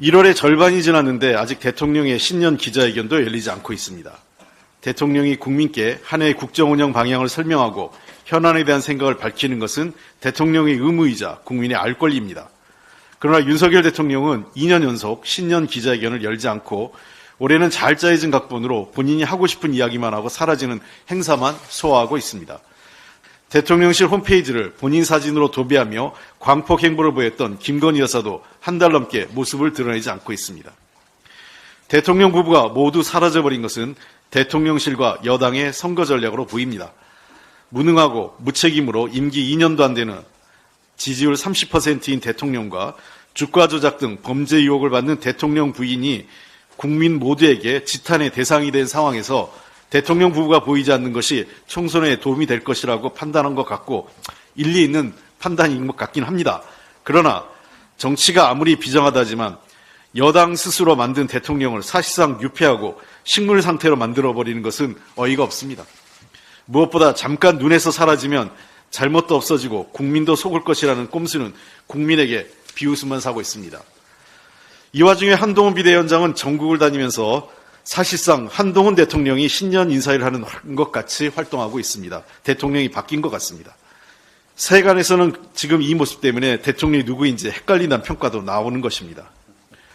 1월의 절반이 지났는데 아직 대통령의 신년 기자회견도 열리지 않고 있습니다. 대통령이 국민께 한 해의 국정 운영 방향을 설명하고 현안에 대한 생각을 밝히는 것은 대통령의 의무이자 국민의 알 권리입니다. 그러나 윤석열 대통령은 2년 연속 신년 기자회견을 열지 않고 올해는 잘 짜여진 각본으로 본인이 하고 싶은 이야기만 하고 사라지는 행사만 소화하고 있습니다. 대통령실 홈페이지를 본인 사진으로 도배하며 광폭 행보를 보였던 김건희 여사도 한 달 넘게 모습을 드러내지 않고 있습니다. 대통령 부부가 모두 사라져버린 것은 대통령실과 여당의 선거 전략으로 보입니다. 무능하고 무책임으로 임기 2년도 안 되는 지지율 30%인 대통령과 주가 조작 등 범죄 의혹을 받는 대통령 부인이 국민 모두에게 지탄의 대상이 된 상황에서 대통령 부부가 보이지 않는 것이 총선에 도움이 될 것이라고 판단한 것 같고 일리 있는 판단인 것 같긴 합니다. 그러나 정치가 아무리 비정하다지만 여당 스스로 만든 대통령을 사실상 유폐하고 식물 상태로 만들어버리는 것은 어이가 없습니다. 무엇보다 잠깐 눈에서 사라지면 잘못도 없어지고 국민도 속을 것이라는 꼼수는 국민에게 비웃음만 사고 있습니다. 이 와중에 한동훈 비대위원장은 전국을 다니면서 사실상 한동훈 대통령이 신년 인사를 하는 것 같이 활동하고 있습니다. 대통령이 바뀐 것 같습니다. 세간에서는 지금 이 모습 때문에 대통령이 누구인지 헷갈린다는 평가도 나오는 것입니다.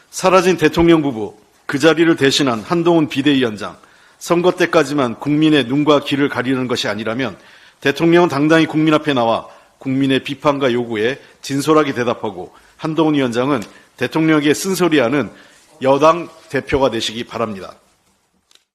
사라진 대통령 부부, 그 자리를 대신한 한동훈 비대위원장, 선거 때까지만 국민의 눈과 귀를 가리는 것이 아니라면 대통령은 당당히 국민 앞에 나와 국민의 비판과 요구에 진솔하게 대답하고 한동훈 위원장은 대통령에게 쓴소리하는 여당 대표가 되시기 바랍니다.